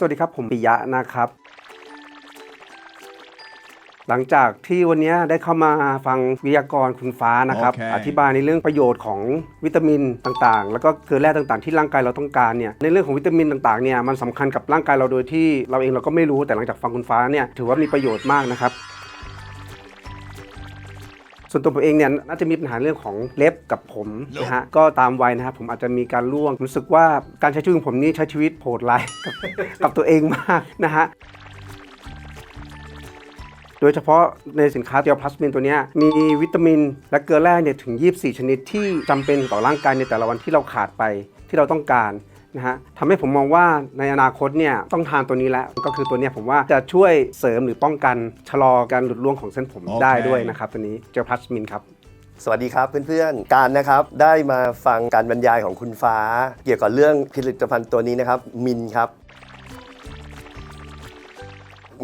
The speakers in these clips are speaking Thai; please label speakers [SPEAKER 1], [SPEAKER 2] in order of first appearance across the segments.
[SPEAKER 1] สวัสดีครับผมปิยะนะครับ หลังจากที่วันนี้ได้เข้ามาฟังวิทยากรคุณฟ้านะครับ
[SPEAKER 2] โอเค
[SPEAKER 1] อธิบายในเรื่องประโยชน์ของวิตามินต่างๆ แล้วก็เกลือแร่ต่างๆ ที่ร่างกายเราต้องการเนี่ยในเรื่องของวิตามินต่างๆเนี่ยมันสำคัญกับร่างกายเราโดยที่เราเองเราก็ไม่รู้แต่หลังจากฟังคุณฟ้าเนี่ยถือว่ามีประโยชน์มากนะครับ ส่วนตัวผมเองเนี่ยน่าจะมีปัญหาเรื่องของเล็บกับผมนะฮะก็ตามวัยนะครับผมอาจจะมีการร่วงรู้สึกว่าการใช้ชีวิตของผมนี่ใช้ชีวิตโหดร้ายกับกับตัวเองมากนะฮะโดยเฉพาะในสินค้าเดียวพลัสมินตัวนี้มีวิตามินและเกลือแร่เนี่ยถึง 24 ชนิดที่จำเป็นต่อร่างกายในแต่ละวันที่เราขาดไปที่เราต้องการ นะฮะทำให้ผมมองว่าในอนาคตเนี่ยต้องทานตัวนี้แล้ว ก็คือตัวเนี้ยผมว่าจะช่วยเสริมหรือป้องกันชะลอการหลุดร่วงของเส้นผม
[SPEAKER 2] โอเค
[SPEAKER 1] ได้ด้วยนะครับตัวนี้เจลพลัสมินครับ
[SPEAKER 3] สวัสดีครับเพื่อนๆ การนะครับได้มาฟังการบรรยายของคุณฟ้า เกี่ยวกับเรื่องผลิตภัณฑ์ตัวนี้นะครับมินครับ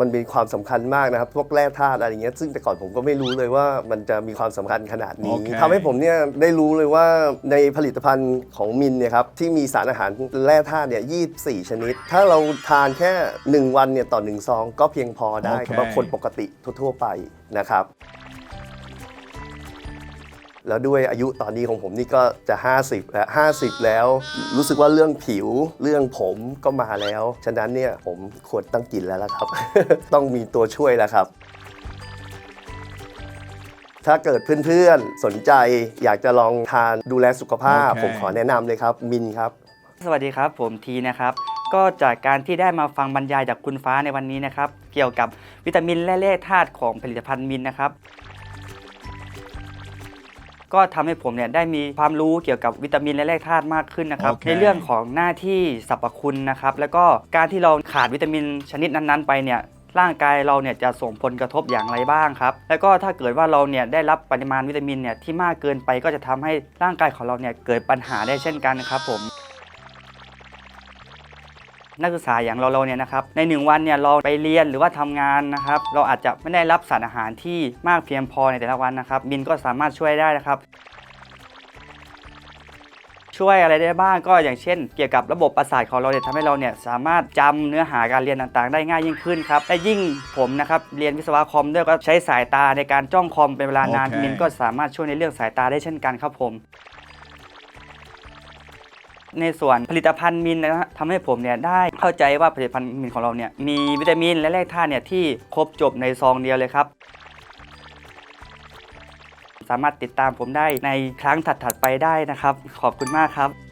[SPEAKER 3] มันมีความสำคัญมากนะครับ พวกแร่ธาตุอะไรอย่างเงี้ยซึ่งแต่ก่อนผมก็ไม่รู้เลยว่ามันจะมีความสำคัญขนาดนี้
[SPEAKER 2] โอเค
[SPEAKER 3] ทำให้ผมเนี่ยได้รู้เลยว่าในผลิตภัณฑ์ของมินเนี่ยครับที่มีสารอาหารแร่ธาตุเนี่ย24 ชนิด ถ้าเราทานแค่ 1 วันเนี่ยต่อ 1 ซอง ก็เพียงพอได้
[SPEAKER 2] โอเค
[SPEAKER 3] สำหรับคนปกติทั่ว ๆ ไปนะครับ แล้วด้วยอายุตอนนี้ของผมนี่ก็จะ 50 แล้ว 50 แล้ว รู้สึกว่าเรื่องผิวเรื่องผมก็มาแล้ว ฉะนั้นเนี่ยผมควรต้องกินแล้วละครับ ต้องมีตัวช่วยแล้วครับถ้าเกิดเพื่อนๆ สนใจอยากจะลองทานดูแลสุขภาพ
[SPEAKER 2] โอเค
[SPEAKER 3] ผมขอแนะนำเลยครับ มินครับ
[SPEAKER 4] สวัสดีครับ ผมทีนะครับ ก็จากการที่ได้มาฟังบรรยายจากคุณฟ้าในวันนี้นะครับ เกี่ยวกับวิตามินและแร่ธาตุของผลิตภัณฑ์มินนะครับ ก็ทำให้ผมเนี่ยได้มีความรู้เกี่ยวกับวิตามินและแร่ธาตุมากขึ้นนะครับ
[SPEAKER 2] โอเค
[SPEAKER 4] ในเรื่องของหน้าที่สรรพคุณนะครับ แล้วก็การที่เราขาดวิตามินชนิดนั้นๆ ไปเนี่ยร่างกายเราเนี่ยจะส่งผลกระทบอย่างไรบ้างครับ แล้วก็ถ้าเกิดว่าเราเนี่ยได้รับปริมาณวิตามินเนี่ยที่มากเกินไปก็จะทำให้ร่างกายของเราเนี่ยเกิดปัญหาได้เช่นกันครับผม นักศึกษาอย่างเราเราเนี่ยนะครับในหนึ่งวันเนี่ยเราไปเรียนหรือว่าทำงานนะครับเราอาจจะไม่ได้รับสารอาหารที่มากเพียงพอในแต่ละวันนะครับบินก็สามารถช่วยได้นะครับช่วยอะไรได้บ้างก็อย่างเช่น เกี่ยวกับระบบประสาทของเราเนี่ยทำให้เราเนี่ยสามารถจำเนื้อหาการเรียนต่างๆ ได้ง่ายยิ่งขึ้นครับและยิ่งผมนะครับเรียนวิศวะคอมด้วยก็ใช้สายตาในการจ้องคอมเป็นเวลานาน
[SPEAKER 2] โอเค
[SPEAKER 4] มินก็สามารถช่วยในเรื่องสายตาได้เช่นกันครับผม ในส่วนผลิตภัณฑ์มินนะฮะทำให้ผมเนี่ยได้เข้าใจว่าผลิตภัณฑ์มินของเราเนี่ยมีวิตามินและแร่ธาตุเนี่ยที่ครบจบในซองเดียวเลยครับสามารถติดตามผมได้ในครั้งถัดๆไปได้นะครับ ขอบคุณมากครับ